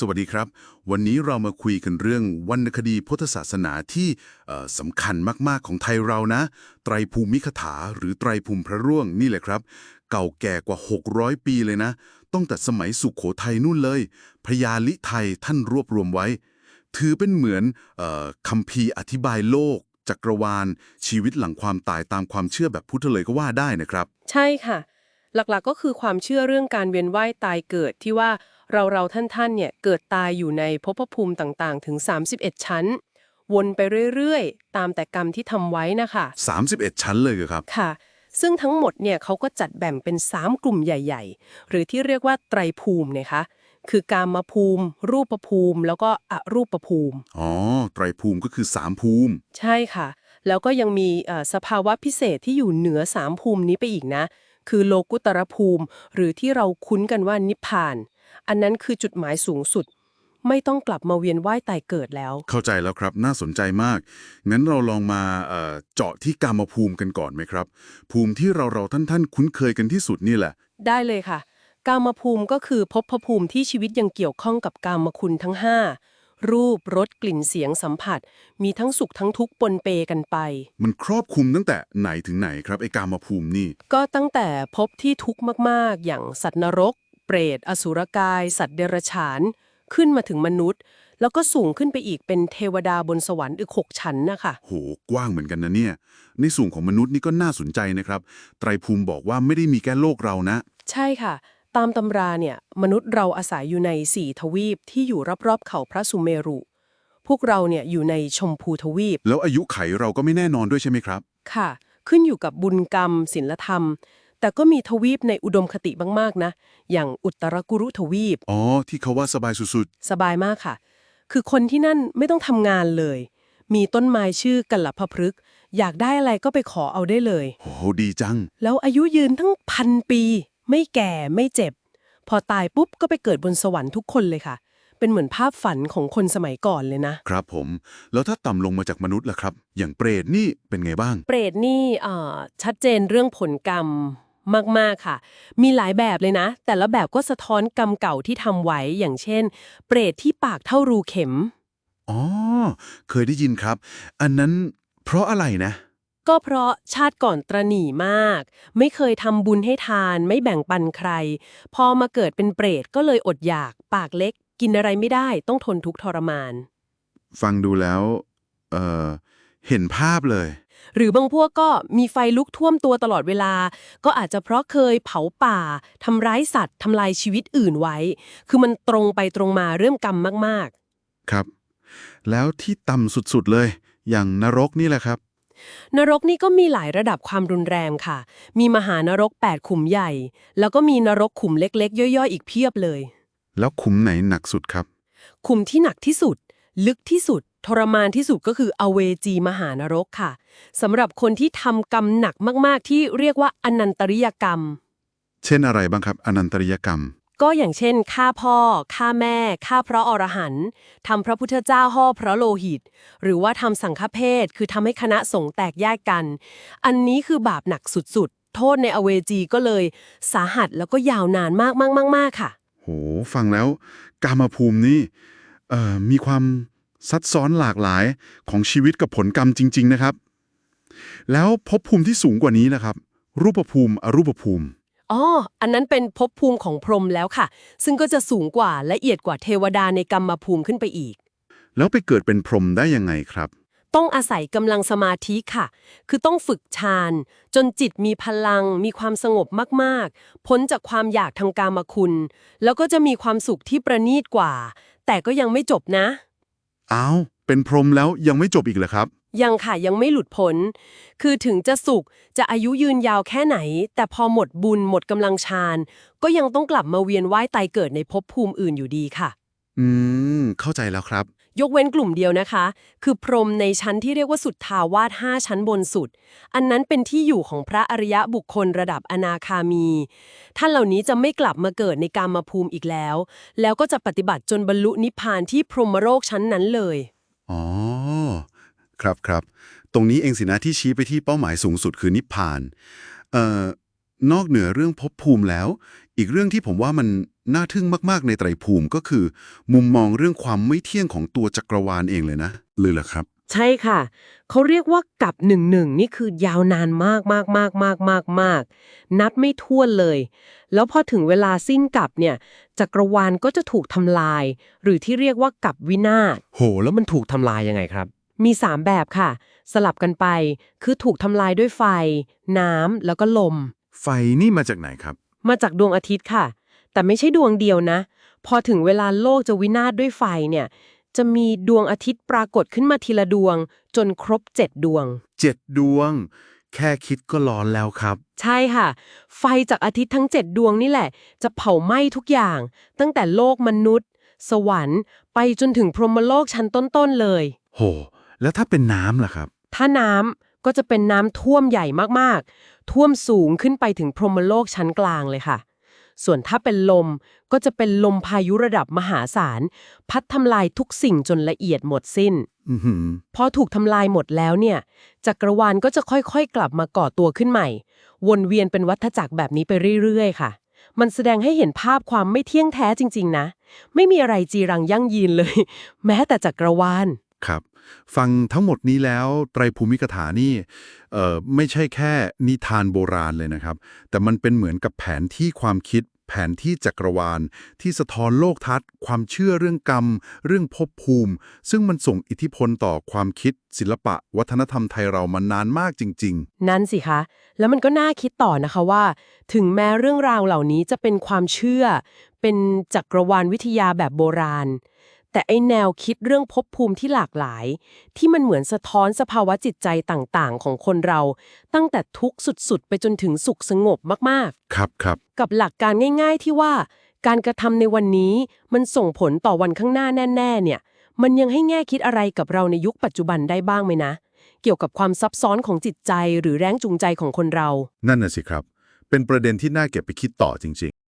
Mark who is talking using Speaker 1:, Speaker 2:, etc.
Speaker 1: สวัสดีครับ วันนี้เรามาคุยกันเรื่องวรรณคดีพุทธศาสนาที่สำคัญมาก ๆ ของไทยเรานะ ไตรภูมิคถาหรือไตรภูมิพระร่วงนี่แหละครับ เก่าแก่กว่า 600 ปีเลยนะ ต้องแต่สมัยสุขโขทัยนู่นเลย พระยาลิไทยท่านรวบรวมไว้ ถือเป็นเหมือนอคัมภีร์อธิบายโลก จักรวาล ชีวิตหลังความตายตามความเชื่อแบบพุทธเลยก็ว่าได้นะครับ
Speaker 2: ใช่ค่ะ หลักๆก็คือความเชื่อเรื่องการเวียนว่ายตายเกิดที่ว่า เราเราๆท่านๆเนี่ยเกิดตายอยู่ในภพภูมิต่างๆ ถึง 31 ชั้น วนไปเรื่อยๆ ตามแต่กรรมที่ทำไว้นะคะ
Speaker 1: 31 ชั้นเลยเหรอครับ
Speaker 2: ค่ะ ซึ่งทั้งหมดเนี่ยเขาก็จัดแบ่งเป็น 3 กลุ่มใหญ่ ๆ หรือที่เรียกว่าไตรภูมินะคะคือกามภูมิ รูปภูมิ แล้วก็อรูปภูมิ
Speaker 1: อ๋อ ไตรภูมิก็คือ3ภูมิ
Speaker 2: ใช่ค่ะ แล้วก็ยังมีเอ่อสภาวะพิเศษที่อยู่เหนือสามภูมินี้ไปอีกนะ คือโลกุตรภูมิ หรือที่เราคุ้นกันว่านิพพาน อันนั้นคือจุดหมายสูงสุด ไม่ต้องกลับมาเวียนว่ายตายเกิดแล้ว
Speaker 1: เข้าใจแล้วครับน่าสนใจมากงั้นเราลองมาเอ่อเจาะที่กามภูมิกันก่อนไหมครับ ภูมิที่เราเราท่านท่านๆคุ้นเคยกันที่สุดนี่แหละ
Speaker 2: ได้เลยค่ะ กามภูมิก็คือภพภูมิที่ชีวิตยังเกี่ยวข้องกับกามคุณทั้ง 5 รูปรสกลิ่นเสียงสัมผัส มีทั้งสุขทั้งทุกข์ปนเปกันไป
Speaker 1: มันครอบคลุมตั้งแต่ไหนถึงไหนครับไอ้กามภูมินี่
Speaker 2: ก็ตั้งแต่ภพที่ทุกข์มาก ๆ อย่างสัตว์นรก เปรต อสุรกาย สัตว์เดรัจฉาน ขึ้นมาถึงมนุษย์ แล้วก็สูงขึ้นไปอีกเป็นเทวดาบนสวรรค์อีกหกชั้นนะคะ
Speaker 1: โห กว้างเหมือนกันนะเนี่ย ในส่วนของมนุษย์นี่ก็น่าสนใจนะครับ ไตรภูมิบอกว่าไม่ได้มีแค่โลกเรานะ
Speaker 2: ใช่ค่ะ ตามตำราเนี่ย มนุษย์เราอาศัยอยู่ในสี่ทวีปที่อยู่รอบๆเขาพระสุเมรุ พวกเราเนี่ยอยู่ในชมพูทวีป
Speaker 1: แล้วอายุไขเราก็ไม่แน่นอนด้วยใช่ไหมครับ
Speaker 2: ค่ะ ขึ้นอยู่กับบุญกรรมศีลธรรม แต่ก็มีทวีปในอุดมคติมากๆนะ อย่างอุตรกุรุทวีป
Speaker 1: อ๋อ ที่เขาว่าสบายสุด
Speaker 2: สบายมากค่ะ คือคนที่นั่นไม่ต้องทำงานเลย มีต้นไม้ชื่อกัลลพพฤกษ์อยากได้อะไรก็ไปขอเอาได้เลย
Speaker 1: ๆโหดีจัง
Speaker 2: แล้วอายุยืนทั้งพันปี ไม่แก่ไม่เจ็บ พอตายปุ๊บก็ไปเกิดบนสวรรค์ทุกคนเลยค่ะ เป็นเหมือนภาพฝันของคนสมัยก่อนเลยนะ
Speaker 1: ครับผม แล้วถ้าต่ำลงมาจากมนุษย์ล่ะครับ อย่างเปรตนี่เป็นไงบ้าง
Speaker 2: เปรตนี่เอ่อชัดเจนเรื่องผลกรรม มากๆค่ะ มีหลายแบบเลยนะ แต่ละแบบก็สะท้อนกรรมเก่าที่ทำไว้อย่างเช่น เปรตที่ปากเท่ารูเข็ม
Speaker 1: อ๋อ เคยได้ยินครับ อันนั้นเพราะอะไรนะ
Speaker 2: ก็เพราะชาติก่อนตระหนี่มาก ไม่เคยทำบุญให้ทาน ไม่แบ่งปันใคร พอมาเกิดเป็นเปรตก็เลยอดอยาก ปากเล็ก กินอะไรไม่ได้ ต้องทนทุกข์ทรมาน
Speaker 1: ฟังดูแล้ว เอ่อเห็นภาพเลย
Speaker 2: หรือบางพวกก็มีไฟลุกท่วมตัวตลอดเวลา ก็อาจจะเพราะเคยเผาป่าทำร้ายสัตว์ทำลายชีวิตอื่นไว้ คือมันตรงไปตรงมาเรื่องกรรมมาก
Speaker 1: ครับ แล้วที่ต่ำสุดๆเลย อย่างนรกนี่แหละครับ
Speaker 2: ๆนรกนี่ก็มีหลายระดับความรุนแรงค่ะ มีมหานรก 8 ขุมใหญ่ แล้วก็มีนรกขุมเล็กๆ ย่อยๆ อีกเพียบเลย
Speaker 1: แล้วขุมไหนหนักสุดครับ
Speaker 2: ขุมที่หนักที่สุด ลึกที่สุด ทรมานที่สุดก็คืออเวจีมหานรกค่ะสำหรับคนที่ทำกรรมหนักมากๆ ที่เรียกว่าอนันตริยกรรม
Speaker 1: เช่นอะไรบ้างครับอนันตริยกรรม
Speaker 2: ก็อย่างเช่นฆ่าพ่อฆ่าแม่ฆ่าพระอรหันต์ทำพระพุทธเจ้าห่อพระโลหิต หรือว่าทำสังฆเพศคือทำให้คณะสงฆ์แตกแยกกัน อันนี้คือบาปหนักสุดๆ โทษในอเวจีก็เลย สาหัสแล้วก็ยาวนานมากๆๆๆค่ะ
Speaker 1: โห ฟังแล้ว กามภูมินี่เอ่อมีความ ซับซ้อนหลากหลายของชีวิตกับผลกรรมจริง ๆ นะครับ แล้วภพภูมิที่สูงกว่านี้นะครับ รูปภูมิอรูปภูมิ
Speaker 2: อ๋อ อันนั้นเป็นภพภูมิของพรหมแล้วค่ะ ซึ่งก็จะสูงกว่าละเอียดกว่าเทวดาในกรรมภูมิขึ้นไปอีก
Speaker 1: แล้วไปเกิดเป็นพรหมได้ยังไงครับ
Speaker 2: ต้องอาศัยกำลังสมาธิค่ะ คือต้องฝึกฌานจนจิตมีพลัง มีความสงบมากๆ พ้นจากความอยากทางกามคุณ แล้วก็จะมีความสุขที่ประณีตกว่า แต่ก็ยังไม่จบนะ
Speaker 1: อ้าว เป็นพรหมแล้วยังไม่จบอีกเหรอครับ
Speaker 2: ยังค่ะยังไม่หลุดพ้นคือถึงจะสุขจะอายุยืนยาวแค่ไหน แต่พอหมดบุญหมดกำลังฌานก็ยังต้องกลับมาเวียนว่ายตายเกิดในภพภูมิอื่นอยู่ดีค่ะ
Speaker 1: อืม เข้าใจแล้วครับ
Speaker 2: ยกเว้นกลุ่มเดียวนะคะ คือพรหมในชั้นที่เรียกว่าสุดทาวาส5ชั้นบนสุด อันนั้นเป็นที่อยู่ของพระอริยะบุคคลระดับอนาคามี ท่านเหล่านี้จะไม่กลับมาเกิดในกามภูมิอีกแล้ว แล้วก็จะปฏิบัติจนบรรลุนิพพานที่พรหมโลกชั้นนั้นเลย
Speaker 1: อ๋อ ครับครับ ตรงนี้เองสินะที่ชี้ไปที่เป้าหมายสูงสุดคือนิพพาน เอ่อ นอกเหนือเรื่องภพภูมิแล้ว อีกเรื่องที่ผมว่ามัน น่าทึ่งมากๆในไตรภูมิก็คือ มุมมองเรื่องความไม่เที่ยงของตัวจักรวาลเองเลยนะเลยเหรอครับ
Speaker 2: ใช่ค่ะ เขาเรียกว่ากับหนึ่งหนึ่งนี่คือยาวนานมากมากมากมากมากมากนับไม่ถ้วนเลย แล้วพอถึงเวลาสิ้นกับเนี่ยจักรวาลก็จะถูกทำลาย หรือที่เรียกว่ากับวินาศ
Speaker 3: โห แล้วมันถูกทำลายยังไงครับ
Speaker 2: มี 3 แบบค่ะ สลับกันไป คือถูกทำลายด้วยไฟ น้ำแล้วก็ลม
Speaker 1: ไฟนี่มาจากไหนครับ
Speaker 2: มาจากดวงอาทิตย์ค่ะ แต่ไม่ใช่ดวงเดียวนะ พอถึงเวลาโลกจะวินาศด้วยไฟเนี่ย จะมีดวงอาทิตย์ปรากฏขึ้นมาทีละดวง จนครบ7ดวง
Speaker 1: เจ็ดดวง แค่คิดก็ร้อนแล้วครับ
Speaker 2: ใช่ค่ะ ไฟจากอาทิตย์ทั้ง7ดวงนี่แหละ จะเผาไหม้ทุกอย่าง ตั้งแต่โลกมนุษย์ สวรรค์ ไปจนถึงพรหมโลกชั้นต้นๆเลย
Speaker 1: โห แล้วถ้าเป็นน้ำล่ะครับ
Speaker 2: ถ้าน้ำก็จะเป็นน้ำท่วมใหญ่มากๆ ท่วมสูงขึ้นไปถึงพรหมโลกชั้นกลางเลยค่ะ ส่วนถ้าเป็นลมก็จะเป็นลมพายุระดับมหาศาล พัดทำลายทุกสิ่งจนละเอียดหมดสิ้น
Speaker 1: อือหือ
Speaker 2: พอถูกทำลายหมดแล้วเนี่ย จักรวาลก็จะค่อยๆ กลับมาก่อตัวขึ้นใหม่ วนเวียนเป็นวัฏจักรแบบนี้ไปเรื่อยๆ ค่ะ มันแสดงให้เห็นภาพความไม่เที่ยงแท้จริง ๆ นะ ไม่มีอะไรจีรังยั่งยืนเลย แม้แต่จักรวาล
Speaker 1: ครับ ฟังทั้งหมดนี้แล้วไตรภูมิกถานี่ไม่ใช่แค่นิทานโบราณเลยนะครับ แต่มันเป็นเหมือนกับแผนที่ความคิด แผนที่จักรวาล ที่สะท้อนโลกทัศน์ ความเชื่อเรื่องกรรม เรื่องภพภูมิ ซึ่งมันส่งอิทธิพลต่อความคิด ศิลปะ วัฒนธรรมไทยเรามานานมากจริง ๆ
Speaker 2: นั่นสิคะ แล้วมันก็น่าคิดต่อนะคะว่า ถึงแม้เรื่องราวเหล่านี้จะเป็นความเชื่อ เป็นจักรวาลวิทยาแบบโบราณ แต่ไอแนวคิดเรื่องภพภูมิที่หลากหลาย ที่มันเหมือนสะท้อนสภาวะจิตใจต่างๆ ของคนเรา ตั้งแต่ทุกข์สุดๆ ไปจนถึงสุขสงบมาก
Speaker 1: ๆ ครับครับ
Speaker 2: ๆกับหลักการง่ายๆที่ว่า การกระทำในวันนี้มันส่งผลต่อวันข้างหน้าแน่ๆเนี่ย มันยังให้แง่คิดอะไรกับเราในยุคปัจจุบันได้บ้างไหมนะ เกี่ยวกับความซับซ้อนของจิตใจหรือแรงจูงใจของคนเรา
Speaker 1: นั่นน่ะสิครับ เป็นประเด็นที่น่าเก็บไปคิดต่อจริงๆ